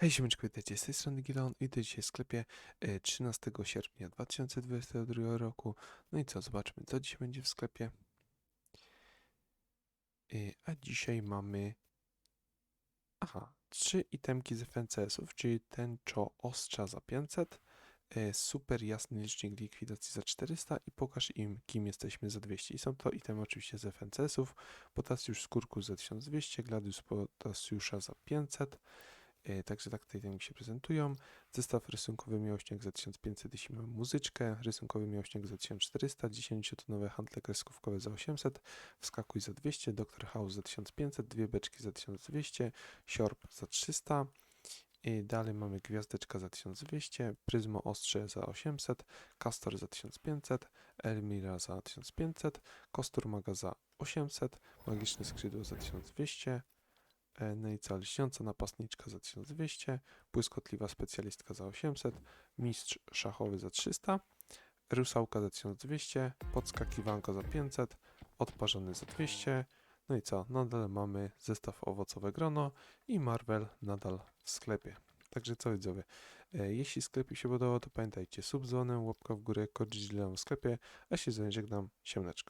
Hej, siemeczko, witajcie, z tej strony Gilon i to dzisiaj w sklepie e, 13 sierpnia 2022 roku. No i co, zobaczmy, co dzisiaj będzie w sklepie. E, A dzisiaj mamy... Aha, trzy itemki z FNCS-ów, czyli tęczo ostrza za 500, e, super jasny licznik likwidacji za 400 i pokaż im, kim jesteśmy za 200. I są to itemy oczywiście z FNCS-ów, Potasiusz skórku za 1200, Gladius Potasiusza za 500, E, Także tak te itemki się prezentują. Zestaw rysunkowy miłośniak za 1500, jeśli muzyczkę. Rysunkowy miłośniak za 1400, 10-tonowe handle kreskówkowe za 800, wskakuj za 200, Dr. House za 1500, dwie beczki za 1200, Siorb za 300. I dalej mamy gwiazdeczka za 1200, Pryzmo ostrze za 800, Castor za 1500, Elmira za 1500, Kostur Maga za 800, Magiczne skrzydło za 1200, Co, lśniąca napastniczka za 1200, błyskotliwa specjalistka za 800, mistrz szachowy za 300, rusałka za 1200, podskakiwanka za 500, odparzony za 200. No i co, nadal mamy zestaw owocowe grono i Marvel nadal w sklepie. Także co widzowie, e, jeśli sklepik się podobał, to pamiętajcie, sub dzwonem, łapka w górę, kod w sklepie, a się z żegnam, siemneczko.